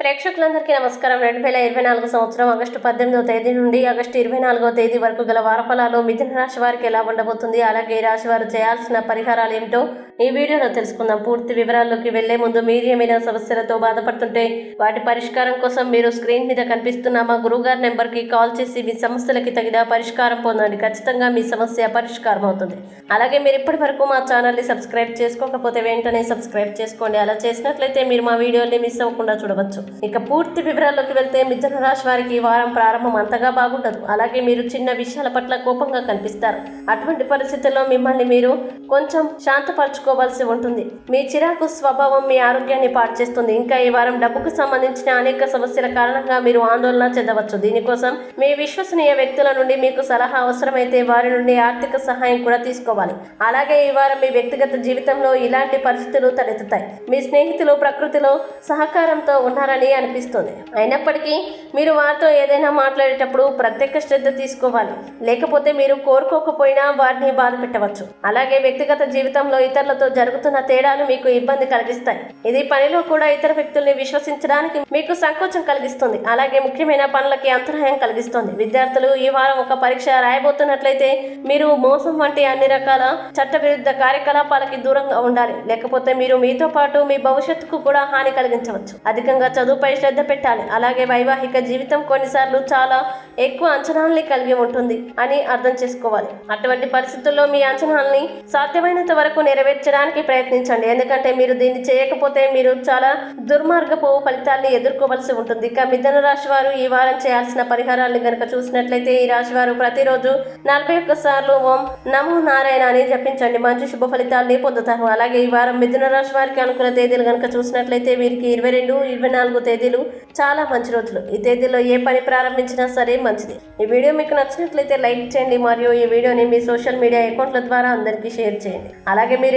ప్రేక్షకులందరికీ నమస్కారం. రెండు వేల ఇరవై నాలుగు సంవత్సరం ఆగస్టు పద్దెనిమిదవ తేదీ నుండి ఆగస్టు ఇరవై నాలుగవ తేదీ వరకు గల వారఫలాలు మిథున రాశి వారికి ఎలా ఉండబోతుంది? అలాగే ఈ రాశి వారు చేయాల్సిన పరిహారాలు ఏమిటో ఈ వీడియోలో తెలుసుకుందాం. పూర్తి వివరాల్లోకి వెళ్ళే ముందు మీరు ఏమైనా సమస్యలతో బాధపడుతుంటే వాటి పరిష్కారం కోసం మీరు స్క్రీన్ మీద కనిపిస్తున్న మా గురువుగారి నెంబర్కి కాల్ చేసి మీ సమస్యలకి తగిన పరిష్కారం పొందండి. ఖచ్చితంగా మీ సమస్య పరిష్కారం అవుతుంది. అలాగే మీరు ఇప్పటి వరకు మా ఛానల్ని సబ్స్క్రైబ్ చేసుకోకపోతే వెంటనే సబ్స్క్రైబ్ చేసుకోండి. అలా చేసినట్లయితే మీరు మా వీడియోని మిస్ అవ్వకుండా చూడవచ్చు. ఇక పూర్తి వివరాల్లోకి వెళ్తే మిథున రాశి వారికి ఈ వారం ప్రారంభం అంతగా బాగుండదు. అలాగే మీరు చిన్న విషయాల పట్ల కోపంగా కనిపిస్తారు. అటువంటి పరిస్థితుల్లో మిమ్మల్ని మీరు కొంచెం శాంతపరచుకో శాంతపరచుకోవాల్సి ఉంటుంది. మీ చిరాకు స్వభావం మీ ఆరోగ్యాన్ని పాడు చేస్తుంది ఇంకా ఈ వారం డబ్బుకు సంబంధించిన అనేక సమస్యల కారణంగా మీరు ఆందోళన చెందవచ్చు. దీనికోసం మీ విశ్వసనీయ వ్యక్తుల నుండి మీకు సలహా అవసరమైతే వారి నుండి ఆర్థిక సహాయం కూడా తీసుకోవాలి. అలాగే ఈ వారం మీ వ్యక్తిగత జీవితంలో ఇలాంటి పరిస్థితులు తలెత్తుతాయి. మీ స్నేహితులు ప్రకృతిలో సహకారంతో ఉన్నారని అనిపిస్తుంది. అయినప్పటికీ మీరు వారితో ఏదైనా మాట్లాడేటప్పుడు ప్రత్యేక శ్రద్ధ తీసుకోవాలి. లేకపోతే మీరు కోరుకోకపోయినా వారిని బాధ పెట్టవచ్చు. అలాగే వ్యక్తిగత జీవితంలో ఇతరులతో జరుగుతున్న తేడాలు మీకు ఇబ్బంది కలిగిస్తాయి. ఇది పనిలో కూడా ఇతర వ్యక్తుల్ని విశ్వసించడానికి మీకు సంకోచం కలిగిస్తుంది. అలాగే ముఖ్యమైన పనులకి అంతరాయం కలిగిస్తుంది. విద్యార్థులు ఈ వారం ఒక పరీక్ష రాయబోతున్నట్లయితే మీరు మోసం వంటి అన్ని రకాల చట్టవిరుద్ధ కార్యకలాపాలకి దూరంగా ఉండాలి. లేకపోతే మీరు మీతో పాటు మీ భవిష్యత్తుకు కూడా హాని కలిగించవచ్చు. అధికంగా చదువుపై శ్రద్ధ పెట్టాలి. అలాగే వైవాహిక జీవితం కొన్నిసార్లు చాలా ఎక్కువ అంచనాల్ని కలిగి ఉంటుంది అని అర్థం చేసుకోవాలి. అటువంటి పరిస్థితుల్లో మీ అంచనాల్ని సాధ్యమైనంత వరకు నెరవేర్చడానికి ప్రయత్నించండి. ఎందుకంటే మీరు దీన్ని చేయకపోతే మీరు చాలా దుర్మార్గపు ఫలితాల్ని ఎదుర్కోవలసి ఉంటుంది. ఇక మిథున రాశి వారు ఈ వారం చేయాల్సిన పరిహారాలను గనక చూసినట్లయితే ఈ రాశి వారు ప్రతిరోజు నలభై ఒక్క సార్లు ఓం నమో నారాయణ అని జపించండి. మంచి శుభ ఫలితాల్ని పొందుతారు. అలాగే ఈ వారం మిథున రాశి వారికి అనుకున్న తేదీలు కనుక చూసినట్లయితే వీరికి ఇరవై రెండు ఇరవై నాలుగు తేదీలు చాలా మంచి రోజులు. ఈ తేదీలో ఏ పని ప్రారంభించినా సరే మంచిది. ఈ వీడియో మీకు నచ్చినట్లయితే లైక్ చేయండి. మరియు ఈ వీడియోని మీ సోషల్ మీడియా అకౌంట్ల ద్వారా అందరికీ షేర్ చేయండి. అలాగే మీరు